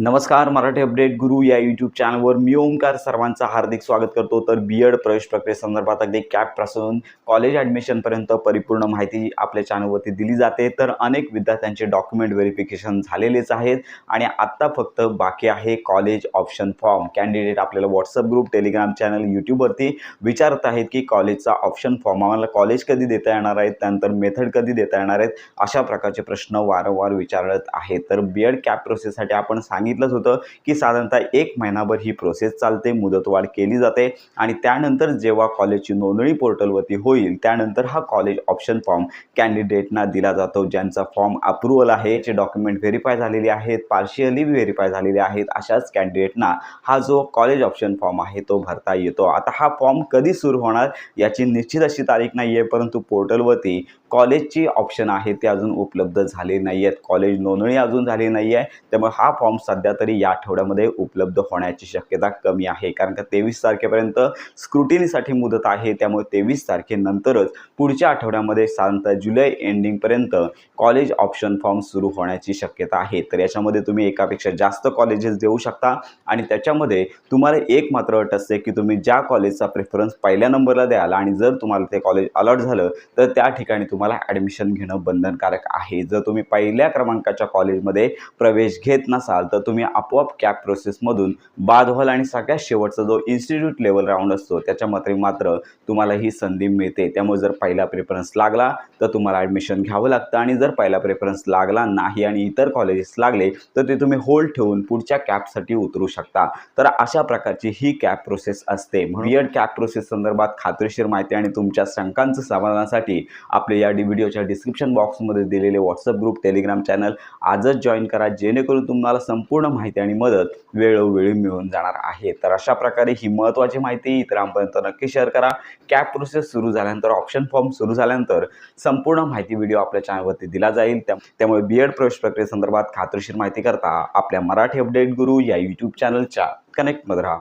नमस्कार मराठी अपडेट गुरु या यूट्यूब चॅनलवर मी ओंकार सर्वांचं हार्दिक स्वागत करतो. तर बी एड प्रवेश प्रक्रियेसंदर्भात अगदी कॅपपासून कॉलेज ॲडमिशनपर्यंत परिपूर्ण माहिती आपल्या चॅनलवरती दिली जाते. तर अनेक विद्यार्थ्यांचे डॉक्युमेंट व्हेरिफिकेशन झालेलेच आहेत आणि आत्ता फक्त बाकी आहे कॉलेज ऑप्शन फॉर्म कॅन्डिडेट आपल्याला व्हॉट्सअप ग्रुप टेलिग्राम चॅनल यूट्यूबवरती विचारत आहेत की कॉलेजचा ऑप्शन फॉर्म आम्हाला कॉलेज कधी देता येणार आहेत? त्यानंतर मेथड कधी देता येणार आहेत? अशा प्रकारचे प्रश्न वारंवार विचारत आहेत. तर बी एड कॅप प्रोसेससाठी आपण सांगितलं सांगितलंच होतं की साधारणतः एक महिनाभर ही प्रोसेस चालते मुदतवाढ केली जाते आणि त्यानंतर जेव्हा कॉलेजची नोंदणी पोर्टलवरती होईल त्यानंतर हा कॉलेज ऑप्शन फॉर्म कॅन्डिडेटना दिला जातो ज्यांचा फॉर्म अप्रुव्हल आहे जे डॉक्युमेंट व्हेरीफाय झालेले आहेत पार्शियली व्हेरीफाय झालेले आहेत अशाच कॅन्डिडेटना हा जो कॉलेज ऑप्शन फॉर्म आहे तो भरता येतो. आता हा फॉर्म कधी सुरू होणार याची निश्चित अशी तारीख नाही आहे परंतु पोर्टलवरती कॉलेजची ऑप्शन आहे ते अजून उपलब्ध झाले नाही आहेत कॉलेज नोंदणी अजून झाली नाही आहे त्यामुळे हा फॉर्म सध्या सध्या तरी या आठवड्यामध्ये उपलब्ध होण्याची शक्यता कमी आहे. कारण का तेवीस तारखेपर्यंत स्क्रुटिनीसाठी मुदत आहे. त्यामुळे तेवीस तारखेनंतरच पुढच्या आठवड्यामध्ये साधारणतः जुलै एंडिंगपर्यंत कॉलेज ऑप्शन फॉर्म सुरू होण्याची शक्यता आहे. तर याच्यामध्ये तुम्ही एकापेक्षा जास्त कॉलेजेस देऊ शकता आणि त्याच्यामध्ये तुम्हाला एक मात्र अट असते की तुम्ही ज्या कॉलेजचा प्रेफरन्स पहिल्या नंबरला द्याल आणि जर तुम्हाला ते कॉलेज अलॉट झालं तर त्या ठिकाणी तुम्हाला ॲडमिशन घेणं बंधनकारक आहे. जर तुम्ही पहिल्या क्रमांकाच्या कॉलेजमध्ये प्रवेश घेत नसाल तर तुम्ही आपोआप कॅप प्रोसेसमधून बाद व्हाल आणि सगळ्यात शेवटचा जो इन्स्टिट्यूट लेवल राऊंड असतो त्याच्यामध्ये मात्र तुम्हाला ही संधी मिळते. त्यामुळे जर पहिला प्रेफरन्स लागला तर तुम्हाला ॲडमिशन घ्यावं लागतं. आणि जर पहिला प्रेफरन्स लागला नाही आणि इतर कॉलेजेस लागले तर ते तुम्ही होल्ड ठेवून पुढच्या कॅपसाठी उतरू शकता. तर अशा प्रकारची ही कॅप प्रोसेस असते. एड कॅप प्रोसेस संदर्भात खात्रीशीर माहिती आणि तुमच्या शंकांचं समाधानासाठी आपले या डी व्हिडिओच्या डिस्क्रिप्शन बॉक्समध्ये दिलेले व्हॉट्सअप ग्रुप टेलिग्राम चॅनल आजच जॉईन करा जेणेकरून तुम्हाला संपूर्ण माहिती आणि मदत वेळोवेळी मिळून जाणार आहे. तर अशा प्रकारे ही महत्त्वाची माहिती इतरांपर्यंत नक्की शेअर करा. कॅप प्रोसेस सुरू झाल्यानंतर ऑप्शन फॉर्म सुरू झाल्यानंतर संपूर्ण माहिती व्हिडिओ आपल्या चॅनलवरती दिला जाईल. त्यामुळे बी एड प्रवेश प्रक्रियेसंदर्भात खात्रीशीर माहिती करता आपल्या मराठी अपडेट गुरु या यूट्यूब चॅनलच्या कनेक्टमध्ये राहा.